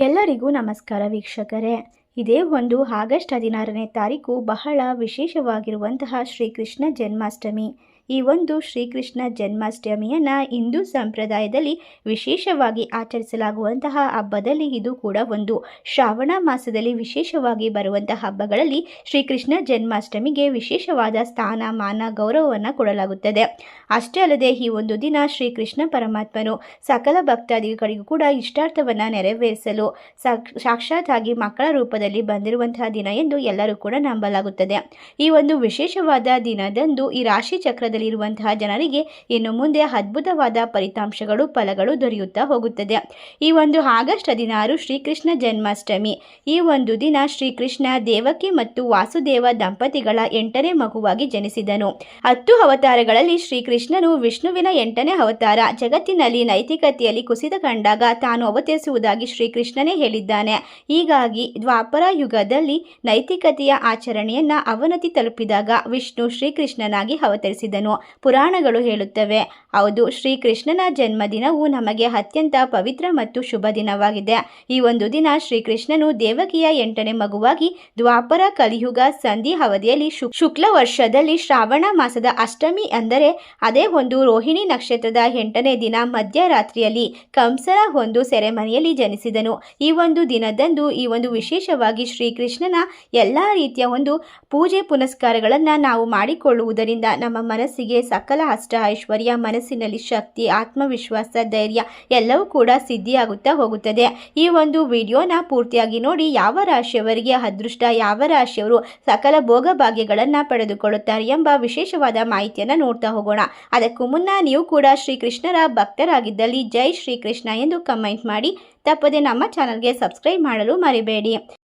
ಎಲ್ಲರಿಗೂ ನಮಸ್ಕಾರ ವೀಕ್ಷಕರೇ. ಇದೇ ಒಂದು ಆಗಸ್ಟ್ ಹದಿನಾರನೇ ತಾರೀಕು ಬಹಳ ವಿಶೇಷವಾಗಿರುವಂತಹ ಶ್ರೀಕೃಷ್ಣ ಜನ್ಮಾಷ್ಟಮಿ. ಈ ಒಂದು ಶ್ರೀಕೃಷ್ಣ ಜನ್ಮಾಷ್ಟಮಿಯನ್ನು ಹಿಂದೂ ಸಂಪ್ರದಾಯದಲ್ಲಿ ವಿಶೇಷವಾಗಿ ಆಚರಿಸಲಾಗುವಂತಹ ಹಬ್ಬದಲ್ಲಿ ಇದು ಕೂಡ ಒಂದು ಶ್ರಾವಣ ಮಾಸದಲ್ಲಿ ವಿಶೇಷವಾಗಿ ಬರುವಂತಹ ಹಬ್ಬಗಳಲ್ಲಿ ಶ್ರೀಕೃಷ್ಣ ಜನ್ಮಾಷ್ಟಮಿಗೆ ವಿಶೇಷವಾದ ಸ್ಥಾನ, ಮಾನ, ಗೌರವವನ್ನು ಕೊಡಲಾಗುತ್ತದೆ. ಅಷ್ಟೇ ಅಲ್ಲದೆ ಈ ಒಂದು ದಿನ ಶ್ರೀಕೃಷ್ಣ ಪರಮಾತ್ಮನು ಸಕಲ ಭಕ್ತಾದಿಗಳಿಗೂ ಕೂಡ ಇಷ್ಟಾರ್ಥವನ್ನು ನೆರವೇರಿಸಲು ಸಾಕ್ ಸಾಕ್ಷಾತ್ತಾಗಿ ಮಕ್ಕಳ ರೂಪದಲ್ಲಿ ಬಂದಿರುವಂತಹ ದಿನ ಎಂದು ಎಲ್ಲರೂ ಕೂಡ ನಂಬಲಾಗುತ್ತದೆ. ಈ ಒಂದು ವಿಶೇಷವಾದ ದಿನದಂದು ಈ ರಾಶಿ ಚಕ್ರದಲ್ಲಿರುವಂತಹ ಜನರಿಗೆ ಇನ್ನು ಮುಂದೆ ಅದ್ಭುತವಾದ ಫಲಿತಾಂಶಗಳು, ಫಲಗಳು ದೊರೆಯುತ್ತಾ ಹೋಗುತ್ತದೆ. ಈ ಒಂದು ಆಗಸ್ಟ್ ಹದಿನಾರು ಶ್ರೀಕೃಷ್ಣ ಜನ್ಮಾಷ್ಟಮಿ. ಈ ಒಂದು ದಿನ ಶ್ರೀಕೃಷ್ಣ ದೇವಕಿ ಮತ್ತು ವಾಸುದೇವ ದಂಪತಿಗಳ ಎಂಟನೇ ಮಗುವಾಗಿ ಜನಿಸಿದನು. ಹತ್ತು ಅವತಾರಗಳಲ್ಲಿ ಶ್ರೀಕೃಷ್ಣನು ವಿಷ್ಣುವಿನ ಎಂಟನೇ ಅವತಾರ. ಜಗತ್ತಿನಲ್ಲಿ ನೈತಿಕತೆಯಲ್ಲಿ ಕುಸಿತ ಕಂಡಾಗ ತಾನು ಅವತರಿಸುವುದಾಗಿ ಶ್ರೀಕೃಷ್ಣನೇ ಹೇಳಿದ್ದಾನೆ. ಹೀಗಾಗಿ ದ್ವಾಪರ ಯುಗದಲ್ಲಿ ನೈತಿಕತೆಯ ಆಚರಣೆಯನ್ನ ಅವನತಿ ತಲುಪಿದಾಗ ವಿಷ್ಣು ಶ್ರೀಕೃಷ್ಣನಾಗಿ ಅವತರಿಸಿದನು. ಪುರಾಣಗಳು ಹೇಳುತ್ತವೆ. ಹೌದು, ಶ್ರೀಕೃಷ್ಣನ ಜನ್ಮದಿನವು ನಮಗೆ ಅತ್ಯಂತ ಪವಿತ್ರ ಮತ್ತು ಶುಭ ದಿನವಾಗಿದೆ. ಈ ಒಂದು ದಿನ ಶ್ರೀಕೃಷ್ಣನು ದೇವಕಿಯ ಎಂಟನೇ ಮಗುವಾಗಿ ದ್ವಾಪರ ಕಲಿಯುಗ ಸಂಧಿ ಅವಧಿಯಲ್ಲಿ ಶುಕ್ಲ ವರ್ಷದಲ್ಲಿ ಶ್ರಾವಣ ಮಾಸದ ಅಷ್ಟಮಿ ಅಂದರೆ ಅದೇ ಒಂದು ರೋಹಿಣಿ ನಕ್ಷತ್ರದ ಎಂಟನೇ ದಿನ ಮಧ್ಯರಾತ್ರಿಯಲ್ಲಿ ಕಂಸರ ಒಂದು ಸೆರೆಮನೆಯಲ್ಲಿ ಜನಿಸಿದನು. ಈ ಒಂದು ದಿನದಂದು ಈ ಒಂದು ವಿಶೇಷವಾಗಿ ಶ್ರೀಕೃಷ್ಣನ ಎಲ್ಲ ರೀತಿಯ ಒಂದು ಪೂಜೆ ಪುನಸ್ಕಾರಗಳನ್ನು ನಾವು ಮಾಡಿಕೊಳ್ಳುವುದರಿಂದ ನಮ್ಮ ಮನಸ್ಸಿಗೆ ಸಕಲ ಅಷ್ಟ ಐಶ್ವರ್ಯ, ಮನಸ್ಸಿನಲ್ಲಿ ಶಕ್ತಿ, ಆತ್ಮವಿಶ್ವಾಸ, ಧೈರ್ಯ ಎಲ್ಲವೂ ಕೂಡ ಸಿದ್ಧಿಯಾಗುತ್ತಾ ಹೋಗುತ್ತದೆ. ಈ ಒಂದು ವಿಡಿಯೋನ ಪೂರ್ತಿಯಾಗಿ ನೋಡಿ, ಯಾವ ರಾಶಿಯವರಿಗೆ ಅದೃಷ್ಟ, ಯಾವ ರಾಶಿಯವರು ಸಕಲ ಭೋಗ ಭಾಗ್ಯಗಳನ್ನು ಪಡೆದುಕೊಳ್ಳುತ್ತಾರೆ ಎಂಬ ವಿಶೇಷವಾದ ಮಾಹಿತಿಯನ್ನು ನೋಡ್ತಾ ಹೋಗೋಣ. ಅದಕ್ಕೂ ಮುನ್ನ ನೀವು ಕೂಡ ಶ್ರೀಕೃಷ್ಣರ ಭಕ್ತರಾಗಿದ್ದಲ್ಲಿ ಜೈ ಶ್ರೀಕೃಷ್ಣ ಎಂದು ಕಮೆಂಟ್ ಮಾಡಿ. ತಪ್ಪದೆ ನಮ್ಮ ಚಾನಲ್ಗೆ ಸಬ್ಸ್ಕ್ರೈಬ್ ಮಾಡಲು ಮರಿಬೇಡಿ.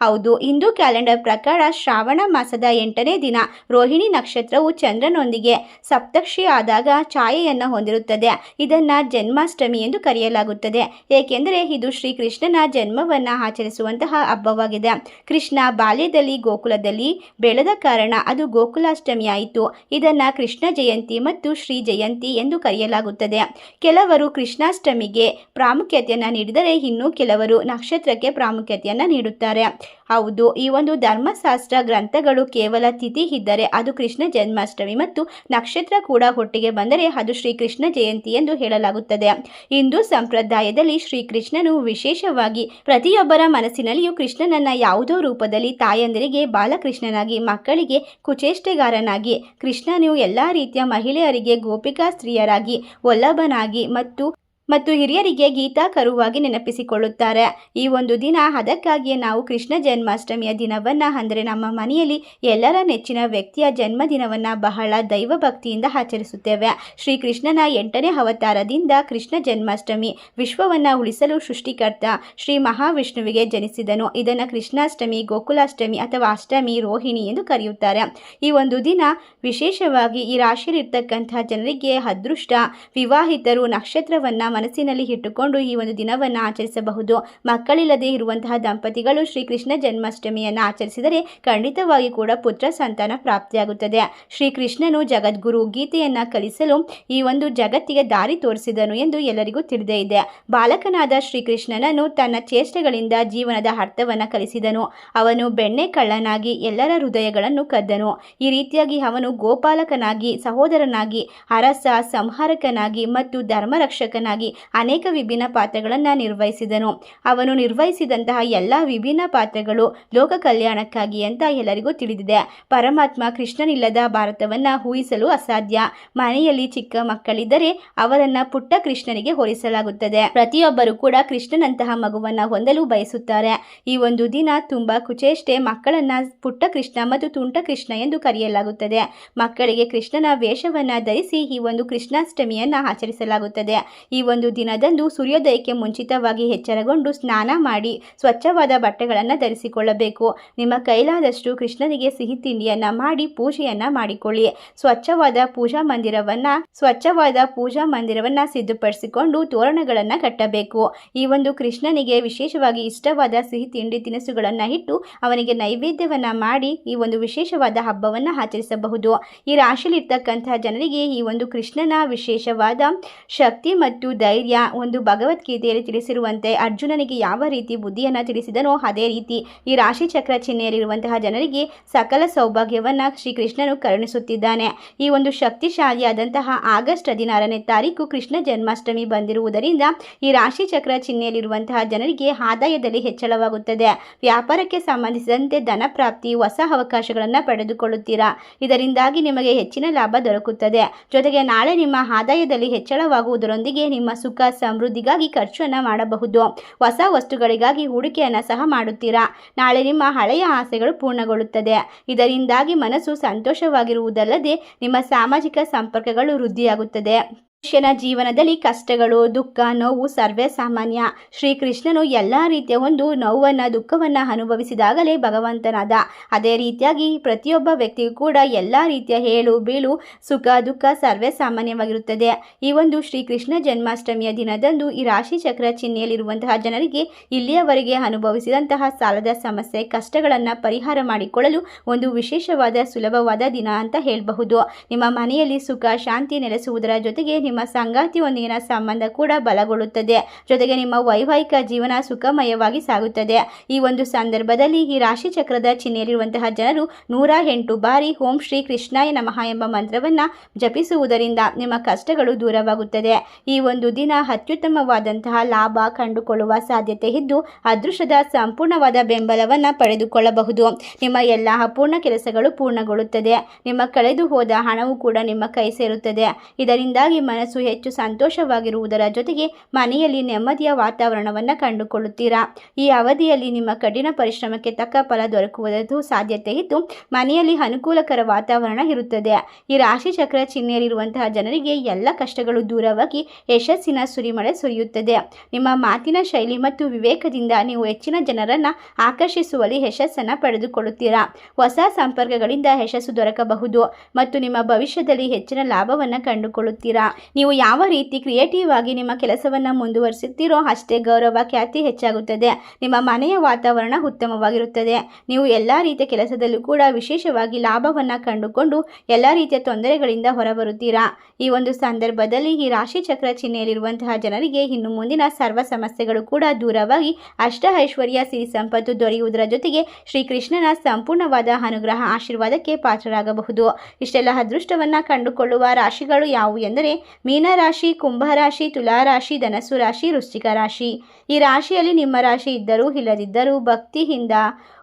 ಹೌದು ಹಿಂದೂ ಕ್ಯಾಲೆಂಡರ್ ಪ್ರಕಾರ ಶ್ರಾವಣ ಮಾಸದ ಎಂಟನೇ ದಿನ ರೋಹಿಣಿ ನಕ್ಷತ್ರವು ಚಂದ್ರನೊಂದಿಗೆ ಸಪ್ತಕ್ಷಿ ಆದಾಗ ಛಾಯೆಯನ್ನು ಹೊಂದಿರುತ್ತದೆ. ಇದನ್ನು ಜನ್ಮಾಷ್ಟಮಿ ಎಂದು ಕರೆಯಲಾಗುತ್ತದೆ. ಏಕೆಂದರೆ ಇದು ಶ್ರೀಕೃಷ್ಣನ ಜನ್ಮವನ್ನು ಆಚರಿಸುವಂತಹ ಹಬ್ಬವಾಗಿದೆ. ಕೃಷ್ಣ ಬಾಲ್ಯದಲ್ಲಿ ಗೋಕುಲದಲ್ಲಿ ಬೆಳೆದ ಕಾರಣ ಅದು ಗೋಕುಲಾಷ್ಟಮಿ ಆಯಿತು ಇದನ್ನು ಕೃಷ್ಣ ಜಯಂತಿ ಮತ್ತು ಶ್ರೀ ಜಯಂತಿ ಎಂದು ಕರೆಯಲಾಗುತ್ತದೆ. ಕೆಲವರು ಕೃಷ್ಣಾಷ್ಟಮಿಗೆ ಪ್ರಾಮುಖ್ಯತೆಯನ್ನು ನೀಡಿದರೆ ಇನ್ನು ಕೆಲವರು ನಕ್ಷತ್ರಕ್ಕೆ ಪ್ರಾಮುಖ್ಯತೆಯನ್ನು ನೀಡುತ್ತಾರೆ. ಹೌದು, ಈ ಒಂದು ಧರ್ಮಶಾಸ್ತ್ರ ಗ್ರಂಥಗಳು ಕೇವಲ ತಿಥಿ ಇದ್ದರೆ ಅದು ಕೃಷ್ಣ ಜನ್ಮಾಷ್ಟಮಿ ಮತ್ತು ನಕ್ಷತ್ರ ಕೂಡ ಒಟ್ಟಿಗೆ ಬಂದರೆ ಅದು ಶ್ರೀಕೃಷ್ಣ ಜಯಂತಿ ಎಂದು ಹೇಳಲಾಗುತ್ತದೆ. ಹಿಂದೂ ಸಂಪ್ರದಾಯದಲ್ಲಿ ಶ್ರೀಕೃಷ್ಣನು ವಿಶೇಷವಾಗಿ ಪ್ರತಿಯೊಬ್ಬರ ಮನಸ್ಸಿನಲ್ಲಿಯೂ ಕೃಷ್ಣನನ್ನ ಯಾವುದೋ ರೂಪದಲ್ಲಿ ತಾಯಂದಿರಿಗೆ, ಬಾಲಕೃಷ್ಣನಾಗಿ, ಮಕ್ಕಳಿಗೆ, ಕುಚೇಷ್ಟೆಗಾರನಾಗಿ, ಕೃಷ್ಣನು ಎಲ್ಲ ರೀತಿಯ ಮಹಿಳೆಯರಿಗೆ ಗೋಪಿಕಾ ಸ್ತ್ರೀಯರಾಗಿ ಒಲ್ಲಭನಾಗಿ ಮತ್ತು ಮತ್ತು ಹಿರಿಯರಿಗೆ ಗೀತಾ ಕರುವಾಗಿ ನೆನಪಿಸಿಕೊಳ್ಳುತ್ತಾರೆ. ಈ ಒಂದು ದಿನ ಅದಕ್ಕಾಗಿಯೇ ನಾವು ಕೃಷ್ಣ ಜನ್ಮಾಷ್ಟಮಿಯ ದಿನವನ್ನು ಅಂದರೆ ನಮ್ಮ ಮನೆಯಲ್ಲಿ ಎಲ್ಲರ ನೆಚ್ಚಿನ ವ್ಯಕ್ತಿಯ ಜನ್ಮದಿನವನ್ನು ಬಹಳ ದೈವ ಭಕ್ತಿಯಿಂದ ಆಚರಿಸುತ್ತೇವೆ. ಶ್ರೀಕೃಷ್ಣನ ಎಂಟನೇ ಅವತಾರದಿಂದ ಕೃಷ್ಣ ಜನ್ಮಾಷ್ಟಮಿ ವಿಶ್ವವನ್ನು ಉಳಿಸಲು ಸೃಷ್ಟಿಕರ್ತ ಶ್ರೀ ಮಹಾವಿಷ್ಣುವಿಗೆ ಜನಿಸಿದನು. ಇದನ್ನು ಕೃಷ್ಣಾಷ್ಟಮಿ, ಗೋಕುಲಾಷ್ಟಮಿ ಅಥವಾ ಅಷ್ಟಮಿ, ರೋಹಿಣಿ ಎಂದು ಕರೆಯುತ್ತಾರೆ. ಈ ಒಂದು ದಿನ ವಿಶೇಷವಾಗಿ ಈ ರಾಶಿಯಲ್ಲಿರ್ತಕ್ಕಂಥ ಜನರಿಗೆ ಅದೃಷ್ಟ, ವಿವಾಹಿತರು ನಕ್ಷತ್ರವನ್ನು ಮನಸ್ಸಿನಲ್ಲಿ ಇಟ್ಟುಕೊಂಡು ಈ ಒಂದು ದಿನವನ್ನು ಆಚರಿಸಬಹುದು. ಮಕ್ಕಳಿಲ್ಲದೆ ಇರುವಂತಹ ದಂಪತಿಗಳು ಶ್ರೀಕೃಷ್ಣ ಜನ್ಮಾಷ್ಟಮಿಯನ್ನು ಆಚರಿಸಿದರೆ ಖಂಡಿತವಾಗಿ ಕೂಡ ಪುತ್ರ ಸಂತಾನ ಪ್ರಾಪ್ತಿಯಾಗುತ್ತದೆ. ಶ್ರೀಕೃಷ್ಣನು ಜಗದ್ಗುರು ಗೀತೆಯನ್ನು ಕಲಿಸಲು ಈ ಒಂದು ಜಗತ್ತಿಗೆ ದಾರಿ ತೋರಿಸಿದನು ಎಂದು ಎಲ್ಲರಿಗೂ ತಿಳಿದೇ ಇದೆ. ಬಾಲಕನಾದ ಶ್ರೀಕೃಷ್ಣನನ್ನು ತನ್ನ ಚೇಷ್ಟೆಗಳಿಂದ ಜೀವನದ ಅರ್ಥವನ್ನು ಕಲಿಸಿದನು. ಅವನು ಬೆಣ್ಣೆ ಕಳ್ಳನಾಗಿ ಎಲ್ಲರ ಹೃದಯಗಳನ್ನು ಕದ್ದನು. ಈ ರೀತಿಯಾಗಿ ಅವನು ಗೋಪಾಲಕನಾಗಿ, ಸಹೋದರನಾಗಿ, ಅರಸ, ಸಂಹಾರಕನಾಗಿ ಮತ್ತು ಧರ್ಮರಕ್ಷಕನಾಗಿ ಅನೇಕ ವಿಭಿನ್ನ ಪಾತ್ರಗಳನ್ನು ನಿರ್ವಹಿಸಿದನು. ಅವನು ನಿರ್ವಹಿಸಿದಂತಹ ಎಲ್ಲ ವಿಭಿನ್ನ ಪಾತ್ರಗಳು ಲೋಕ ಕಲ್ಯಾಣಕ್ಕಾಗಿ ಅಂತ ಎಲ್ಲರಿಗೂ ತಿಳಿದಿದೆ. ಪರಮಾತ್ಮ ಕೃಷ್ಣನಿಲ್ಲದ ಭಾರತವನ್ನು ಊಹಿಸಲು ಅಸಾಧ್ಯ. ಮನೆಯಲ್ಲಿ ಚಿಕ್ಕ ಮಕ್ಕಳಿದ್ದರೆ ಅವರನ್ನ ಪುಟ್ಟ ಕೃಷ್ಣನಿಗೆ ಹೋಲಿಸಲಾಗುತ್ತದೆ. ಪ್ರತಿಯೊಬ್ಬರು ಕೂಡ ಕೃಷ್ಣನಂತಹ ಮಗುವನ್ನ ಹೊಂದಲು ಬಯಸುತ್ತಾರೆ. ಈ ಒಂದು ದಿನ ತುಂಬಾ ಕುಚೇಷ್ಟೆ ಮಕ್ಕಳನ್ನ ಪುಟ್ಟ ಕೃಷ್ಣ ಮತ್ತು ತುಂಟ ಕೃಷ್ಣ ಎಂದು ಕರೆಯಲಾಗುತ್ತದೆ. ಮಕ್ಕಳಿಗೆ ಕೃಷ್ಣನ ವೇಷವನ್ನ ಧರಿಸಿ ಈ ಒಂದು ಕೃಷ್ಣಾಷ್ಟಮಿಯನ್ನ ಆಚರಿಸಲಾಗುತ್ತದೆ. ಈ ದಿನದಂದು ಸೂರ್ಯೋದಯಕ್ಕೆ ಮುಂಚಿತವಾಗಿ ಎಚ್ಚರಗೊಂಡು ಸ್ನಾನ ಮಾಡಿ ಸ್ವಚ್ಛವಾದ ಬಟ್ಟೆಗಳನ್ನು ಧರಿಸಿಕೊಳ್ಳಬೇಕು. ನಿಮ್ಮ ಕೈಲಾದಷ್ಟು ಕೃಷ್ಣನಿಗೆ ಸಿಹಿ ತಿಂಡಿಯನ್ನು ಮಾಡಿ ಪೂಜೆಯನ್ನ ಮಾಡಿಕೊಳ್ಳಿ. ಸ್ವಚ್ಛವಾದ ಪೂಜಾ ಮಂದಿರವನ್ನ, ಸ್ವಚ್ಛವಾದ ಪೂಜಾ ಮಂದಿರವನ್ನ ಸಿದ್ಧಪಡಿಸಿಕೊಂಡು ತೋರಣಗಳನ್ನು ಕಟ್ಟಬೇಕು. ಈ ಒಂದು ಕೃಷ್ಣನಿಗೆ ವಿಶೇಷವಾಗಿ ಇಷ್ಟವಾದ ಸಿಹಿ ತಿಂಡಿ ತಿನಿಸುಗಳನ್ನು ಇಟ್ಟು ಅವನಿಗೆ ನೈವೇದ್ಯವನ್ನ ಮಾಡಿ ಈ ಒಂದು ವಿಶೇಷವಾದ ಹಬ್ಬವನ್ನು ಆಚರಿಸಬಹುದು. ಈ ರಾಶಿಯಲ್ಲಿರ್ತಕ್ಕಂತಹ ಜನರಿಗೆ ಈ ಒಂದು ಕೃಷ್ಣನ ವಿಶೇಷವಾದ ಶಕ್ತಿ ಮತ್ತು ಧೈರ್ಯ, ಒಂದು ಭಗವದ್ಗೀತೆಯಲ್ಲಿ ತಿಳಿಸಿರುವಂತೆ ಅರ್ಜುನನಿಗೆ ಯಾವ ರೀತಿ ಬುದ್ಧಿಯನ್ನು ತಿಳಿಸಿದನೋ ಅದೇ ರೀತಿ ಈ ರಾಶಿ ಚಕ್ರ ಚಿಹ್ನೆಯಲ್ಲಿರುವಂತಹ ಜನರಿಗೆ ಸಕಲ ಸೌಭಾಗ್ಯವನ್ನ ಶ್ರೀಕೃಷ್ಣನು ಕರುಣಿಸುತ್ತಿದ್ದಾನೆ. ಈ ಒಂದು ಶಕ್ತಿಶಾಲಿಯಾದಂತಹ ಆಗಸ್ಟ್ ಹದಿನಾರನೇ ತಾರೀಕು ಕೃಷ್ಣ ಜನ್ಮಾಷ್ಟಮಿ ಬಂದಿರುವುದರಿಂದ ಈ ರಾಶಿ ಚಕ್ರ ಚಿಹ್ನೆಯಲ್ಲಿರುವಂತಹ ಜನರಿಗೆ ಆದಾಯದಲ್ಲಿ ಹೆಚ್ಚಳವಾಗುತ್ತದೆ. ವ್ಯಾಪಾರಕ್ಕೆ ಸಂಬಂಧಿಸಿದಂತೆ ಧನ ಪ್ರಾಪ್ತಿ, ಹೊಸ ಅವಕಾಶಗಳನ್ನು ಪಡೆದುಕೊಳ್ಳುತ್ತೀರಾ? ಇದರಿಂದಾಗಿ ನಿಮಗೆ ಹೆಚ್ಚಿನ ಲಾಭ ದೊರಕುತ್ತದೆ. ಜೊತೆಗೆ ನಾಳೆ ನಿಮ್ಮ ಆದಾಯದಲ್ಲಿ ಹೆಚ್ಚಳವಾಗುವುದರೊಂದಿಗೆ ನಿಮ್ಮ ಸುಖ ಸಮೃದ್ಧಿಗಾಗಿ ಖರ್ಚನ್ನು ಮಾಡಬಹುದು. ಹೊಸ ವಸ್ತುಗಳಿಗಾಗಿ ಹೂಡಿಕೆಯನ್ನು ಸಹ ಮಾಡುತ್ತೀರಾ? ನಾಳೆ ನಿಮ್ಮ ಹಳೆಯ ಆಸೆಗಳು ಪೂರ್ಣಗೊಳ್ಳುತ್ತದೆ. ಇದರಿಂದಾಗಿ ಮನಸ್ಸು ಸಂತೋಷವಾಗಿರುವುದಲ್ಲದೆ ನಿಮ್ಮ ಸಾಮಾಜಿಕ ಸಂಪರ್ಕಗಳು ವೃದ್ಧಿಯಾಗುತ್ತದೆ. ಮನುಷ್ಯನ ಜೀವನದಲ್ಲಿ ಕಷ್ಟಗಳು, ದುಃಖ, ನೋವು, ಸರ್ವೇ ಸಾಮಾನ್ಯ. ಶ್ರೀಕೃಷ್ಣನು ಎಲ್ಲ ರೀತಿಯ ಒಂದು ನೋವನ್ನು, ದುಃಖವನ್ನು ಅನುಭವಿಸಿದಾಗಲೇ ಭಗವಂತನಾದ. ಅದೇ ರೀತಿಯಾಗಿ ಪ್ರತಿಯೊಬ್ಬ ವ್ಯಕ್ತಿಗೂ ಕೂಡ ಎಲ್ಲ ರೀತಿಯ ಹೇಳು, ಬೀಳು, ಸುಖ, ದುಃಖ ಸರ್ವೇ ಸಾಮಾನ್ಯವಾಗಿರುತ್ತದೆ. ಈ ಒಂದು ಶ್ರೀಕೃಷ್ಣ ಜನ್ಮಾಷ್ಟಮಿಯ ದಿನದಂದು ಈ ರಾಶಿ ಚಕ್ರ ಚಿಹ್ನೆಯಲ್ಲಿರುವಂತಹ ಜನರಿಗೆ ಇಲ್ಲಿಯವರೆಗೆ ಅನುಭವಿಸಿದಂತಹ ಸಾಲದ ಸಮಸ್ಯೆ, ಕಷ್ಟಗಳನ್ನು ಪರಿಹಾರ ಮಾಡಿಕೊಳ್ಳಲು ಒಂದು ವಿಶೇಷವಾದ, ಸುಲಭವಾದ ದಿನ ಅಂತ ಹೇಳಬಹುದು. ನಿಮ್ಮ ಮನೆಯಲ್ಲಿ ಸುಖ, ಶಾಂತಿ ನೆಲೆಸುವುದರ ಜೊತೆಗೆ ನಿಮ್ಮ ಸಂಗಾತಿಯೊಂದಿಗಿನ ಸಂಬಂಧ ಕೂಡ ಬಲಗೊಳ್ಳುತ್ತದೆ. ಜೊತೆಗೆ ನಿಮ್ಮ ವೈವಾಹಿಕ ಜೀವನ ಸುಖಮಯವಾಗಿ ಸಾಗುತ್ತದೆ. ಈ ಒಂದು ಸಂದರ್ಭದಲ್ಲಿ ಈ ರಾಶಿ ಚಕ್ರದ ಚಿಹ್ನೆಯಲ್ಲಿರುವಂತಹ ಜನರು ನೂರ ಎಂಟು ಬಾರಿ ಓಂ ಶ್ರೀ ಕೃಷ್ಣಾಯ ನಮಃ ಎಂಬ ಮಂತ್ರವನ್ನು ಜಪಿಸುವುದರಿಂದ ನಿಮ್ಮ ಕಷ್ಟಗಳು ದೂರವಾಗುತ್ತದೆ. ಈ ಒಂದು ದಿನ ಅತ್ಯುತ್ತಮವಾದಂತಹ ಲಾಭ ಕಂಡುಕೊಳ್ಳುವ ಸಾಧ್ಯತೆ ಇದ್ದು, ಅದೃಷ್ಟದ ಸಂಪೂರ್ಣವಾದ ಬೆಂಬಲವನ್ನು ಪಡೆದುಕೊಳ್ಳಬಹುದು. ನಿಮ್ಮ ಎಲ್ಲ ಅಪೂರ್ಣ ಕೆಲಸಗಳು ಪೂರ್ಣಗೊಳ್ಳುತ್ತದೆ. ನಿಮ್ಮ ಕಳೆದು ಹೋದ ಹಣವು ಕೂಡ ನಿಮ್ಮ ಕೈ ಸೇರುತ್ತದೆ. ಇದರಿಂದಾಗಿ ಮನಸ್ಸು ಹೆಚ್ಚು ಸಂತೋಷವಾಗಿರುವುದರ ಜೊತೆಗೆ ಮನೆಯಲ್ಲಿ ನೆಮ್ಮದಿಯ ವಾತಾವರಣವನ್ನು ಕಂಡುಕೊಳ್ಳುತ್ತೀರಾ? ಈ ಅವಧಿಯಲ್ಲಿ ನಿಮ್ಮ ಕಠಿಣ ಪರಿಶ್ರಮಕ್ಕೆ ತಕ್ಕ ಫಲ ದೊರಕುವುದು ಸಾಧ್ಯತೆ ಇದ್ದು, ಮನೆಯಲ್ಲಿ ಅನುಕೂಲಕರ ವಾತಾವರಣ ಇರುತ್ತದೆ. ಈ ರಾಶಿ ಚಕ್ರ ಚಿಹ್ನೆಯಲ್ಲಿರುವಂತಹ ಜನರಿಗೆ ಎಲ್ಲ ಕಷ್ಟಗಳು ದೂರವಾಗಿ ಯಶಸ್ಸಿನ ಸುರಿಮಳೆ ಸುರಿಯುತ್ತದೆ. ನಿಮ್ಮ ಮಾತಿನ ಶೈಲಿ ಮತ್ತು ವಿವೇಕದಿಂದ ನೀವು ಹೆಚ್ಚಿನ ಜನರನ್ನು ಆಕರ್ಷಿಸುವಲ್ಲಿ ಯಶಸ್ಸನ್ನು ಪಡೆದುಕೊಳ್ಳುತ್ತೀರಾ? ಹೊಸ ಸಂಪರ್ಕಗಳಿಂದ ಯಶಸ್ಸು ದೊರಕಬಹುದು ಮತ್ತು ನಿಮ್ಮ ಭವಿಷ್ಯದಲ್ಲಿ ಹೆಚ್ಚಿನ ಲಾಭವನ್ನು ಕಂಡುಕೊಳ್ಳುತ್ತೀರಾ? ನೀವು ಯಾವ ರೀತಿ ಕ್ರಿಯೇಟಿವ್ ಆಗಿ ನಿಮ್ಮ ಕೆಲಸವನ್ನು ಮುಂದುವರಿಸುತ್ತೀರೋ ಅಷ್ಟೇ ಗೌರವ, ಖ್ಯಾತಿ ಹೆಚ್ಚಾಗುತ್ತದೆ. ನಿಮ್ಮ ಮನೆಯ ವಾತಾವರಣ ಉತ್ತಮವಾಗಿರುತ್ತದೆ. ನೀವು ಎಲ್ಲ ರೀತಿಯ ಕೆಲಸದಲ್ಲೂ ಕೂಡ ವಿಶೇಷವಾಗಿ ಲಾಭವನ್ನು ಕಂಡುಕೊಂಡು ಎಲ್ಲ ರೀತಿಯ ತೊಂದರೆಗಳಿಂದ ಹೊರಬರುತ್ತೀರಾ? ಈ ಒಂದು ಸಂದರ್ಭದಲ್ಲಿ ಈ ರಾಶಿ ಚಕ್ರ ಚಿಹ್ನೆಯಲ್ಲಿರುವಂತಹ ಜನರಿಗೆ ಇನ್ನು ಮುಂದಿನ ಸರ್ವ ಸಮಸ್ಯೆಗಳು ಕೂಡ ದೂರವಾಗಿ ಅಷ್ಟ ಐಶ್ವರ್ಯ ಸಿರಿ ಸಂಪತ್ತು ದೊರೆಯುವುದರ ಜೊತೆಗೆ ಶ್ರೀಕೃಷ್ಣನ ಸಂಪೂರ್ಣವಾದ ಅನುಗ್ರಹ ಆಶೀರ್ವಾದಕ್ಕೆ ಪಾತ್ರರಾಗಬಹುದು. ಇಷ್ಟೆಲ್ಲ ಅದೃಷ್ಟವನ್ನು ಕಂಡುಕೊಳ್ಳುವ ರಾಶಿಗಳು ಯಾವುವು ಎಂದರೆ ಮೀನರಾಶಿ, ಕುಂಭರಾಶಿ, ತುಲಾರಾಶಿ ಧನಸ್ಸು ರಾಶಿ ವೃಶ್ಚಿಕ ರಾಶಿ ಈ ರಾಶಿಯಲ್ಲಿ ನಿಮ್ಮ ರಾಶಿ ಇದ್ದರೂ ಇಲ್ಲದಿದ್ದರೂ ಭಕ್ತಿಯಿಂದ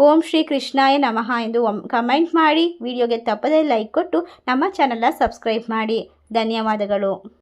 ಓಂ ಶ್ರೀ ಕೃಷ್ಣಾಯ ನಮಃ ಎಂದು ಕಮೆಂಟ್ ಮಾಡಿ. ವಿಡಿಯೋಗೆ ತಪ್ಪದೇ ಲೈಕ್ ಕೊಟ್ಟು ನಮ್ಮ ಚಾನಲ್ನ ಸಬ್ಸ್ಕ್ರೈಬ್ ಮಾಡಿ. ಧನ್ಯವಾದಗಳು.